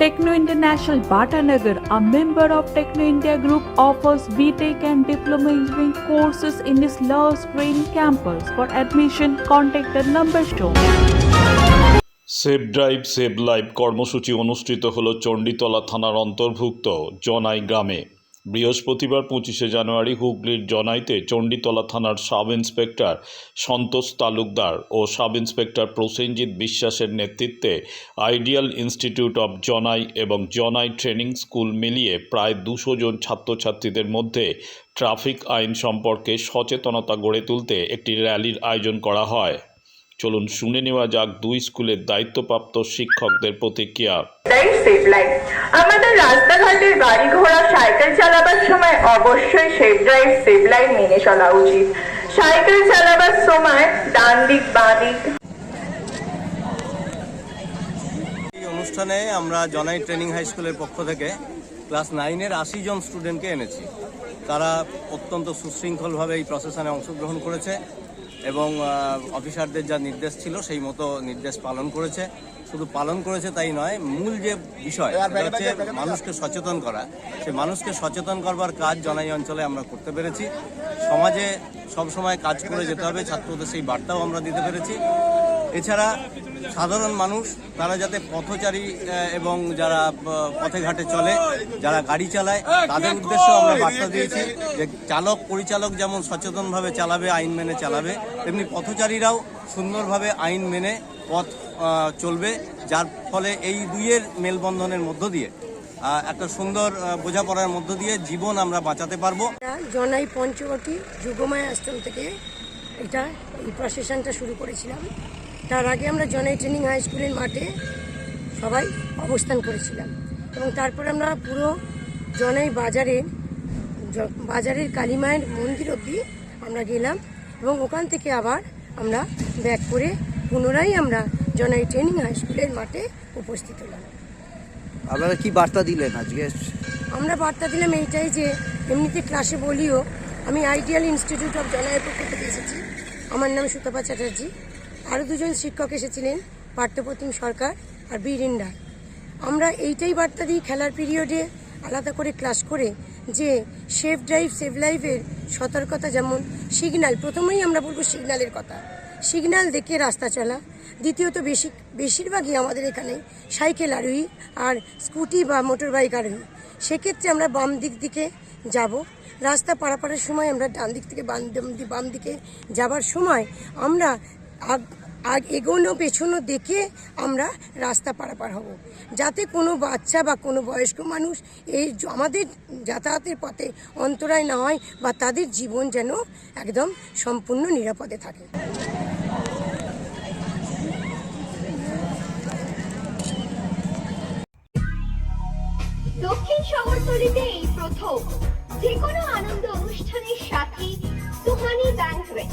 Techno International Bhatanagar, a member of Techno India Group, offers BTEC and Diploma Engineering courses in its Love Screen campus. For admission, contact the number shown. Safe drive save life কর্মসূচি অনুষ্ঠিত হল চণ্ডীতলা থানার অন্তর্ভুক্ত জনাই গ্রামে বৃহস্পতিবার পঁচিশে জানুয়ারি হুগলির জনাইতে চণ্ডীতলা থানার সাব ইন্সপেক্টর সন্তোষ তালুকদার ও সাব ইন্সপেক্টর প্রসেনজিৎ বিশ্বাসের নেতৃত্বে আইডিয়াল ইনস্টিটিউট অব জনাই এবং জনাই ট্রেনিং স্কুল মিলিয়ে প্রায় দুশো জন ছাত্রছাত্রীদের মধ্যে ট্রাফিক আইন সম্পর্কে সচেতনতা গড়ে তুলতে একটি র্যালির আয়োজন করা হয়। চলুন শুনে নেওয়া যাক দুই স্কুলের দায়িত্বপ্রাপ্ত শিক্ষকদের প্রতিক্রিয়া। আমাদের রাস্তাঘাটের গাড়ি ঘোড়া সাইকেল চালাবার সময় অবশ্যই সেফ ড্রাইভ সেফ লাইন মেনে চলা উচিত। সাইকেল চালাবার সময় ডান দিক, বাঁ দিক। অনুষ্ঠানে আমরা জনাই ট্রেনিং হাই স্কুলের পক্ষ থেকে ক্লাস নাইনের আশি জন স্টুডেন্টকে এনেছি। তারা অত্যন্ত সুশৃঙ্খলভাবে এই প্রসেশনে অংশগ্রহণ করেছে। এবং অফিসারদের যা নির্দেশ ছিল সেই মতো নির্দেশ পালন করেছে। শুধু পালন করেছে তাই নয় মূল যে বিষয় সেটা হচ্ছে মানুষকে সচেতন করা। সে মানুষকে সচেতন করবার কাজ জনাই অঞ্চলে আমরা করতে পেরেছি। সমাজে সবসময় কাজ করে যেতে হবে ছাত্রদের সেই বার্তাও আমরা দিতে পেরেছি। এছাড়া সাধারণ মানুষ, তারা যাতে পথচারী এবং যারা পথে ঘাটে চলে, যারা গাড়ি চালায়, তাদের উদ্দেশ্যে আমরা বার্তা দিয়েছি যে চালক, পরিচালক যেমন সচেতনভাবে চালাবে, আইন মেনে চালাবে, তেমনি পথচারীরাও সুন্দরভাবে আইন মেনে পথ চলবে, যার ফলে এই দুইয়ের মেলবন্ধনের মধ্য দিয়ে একটা সুন্দর বোঝাপড়ার মধ্য দিয়ে জীবন আমরা বাঁচাতে পারব। জনাই পঞ্চবটী যুগময় আশ্রম থেকে এটা এই প্রসেশনটা শুরু করেছিলাম। তার আগে আমরা জনাই ট্রেনিং হাই স্কুলের মাঠে সবাই অবস্থান করেছিলাম এবং তারপর আমরা পুরো জনাই বাজারে বাজারের কালীমায়ের মন্দির অবধি আমরা গেলাম এবং ওখান থেকে আবার আমরা ব্যাক করে পুনরায় আমরা জনাই ট্রেনিং হাই স্কুলের মাঠে উপস্থিত হলাম। আপনারা কি বার্তা দিলেন আজকে? আমরা বার্তা দিলাম এইটাই যে এমনিতে ক্লাসে বলিও আমি আইডিয়াল ইনস্টিটিউট অফ জনায়ের পক্ষ থেকে এসেছি। আমার নাম সুতপা চ্যাটার্জি। আরও দুজন শিক্ষক এসেছিলেন, পার্থপ্রতিম সরকার আর বীরিন্দা আমরা এইটাই বার্তা দিই খেলার পিরিয়ডে আলাদা করে ক্লাস করে যে সেফ ড্রাইভ সেভ লাইফের সতর্কতা যেমন সিগনাল প্রথমেই আমরা বলব সিগনালের কথা। সিগনাল দেখে রাস্তা চলা, দ্বিতীয়ত বেশি, বেশিরভাগই আমাদের এখানে সাইকেল আরোহী আর স্কুটি বা মোটর বাইক আরোহী সেক্ষেত্রে আমরা বাম দিক দিকে যাব, রাস্তা পারাপারের সময় আমরা ডান দিক থেকে বাম বাম দিকে যাবার সময় আমরা আগ আগ এগোনো পেছনো দেখে আমরা রাস্তা পারাপার হব। যাতে কোনো বাচ্চা বা কোনো বয়স্ক মানুষ এই আমাদের যাতায়াতের পথে অন্তরায় না হয় বা তাদের জীবন যেন একদম সম্পূর্ণ নিরাপদে থাকে। দক্ষিণ শহরতলিতে এই প্রথম যে কোনো আনন্দ অনুষ্ঠানের সাথে সুহানি ব্যাংকুয়েট।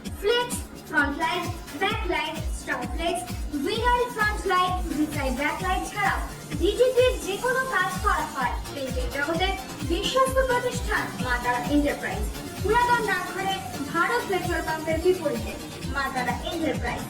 ব্যাকলাইট ছাড়াও ডিজিটির যে কোনো কাজ করা হয়। প্রিন্টিং জগতের বিশ্বস্ত প্রতিষ্ঠান মাতারা এন্টারপ্রাইজ। পুরাতন ডাকঘরে ভারত পেট্রোল পাম্পের বিপরীতে মাতারা এন্টারপ্রাইজ।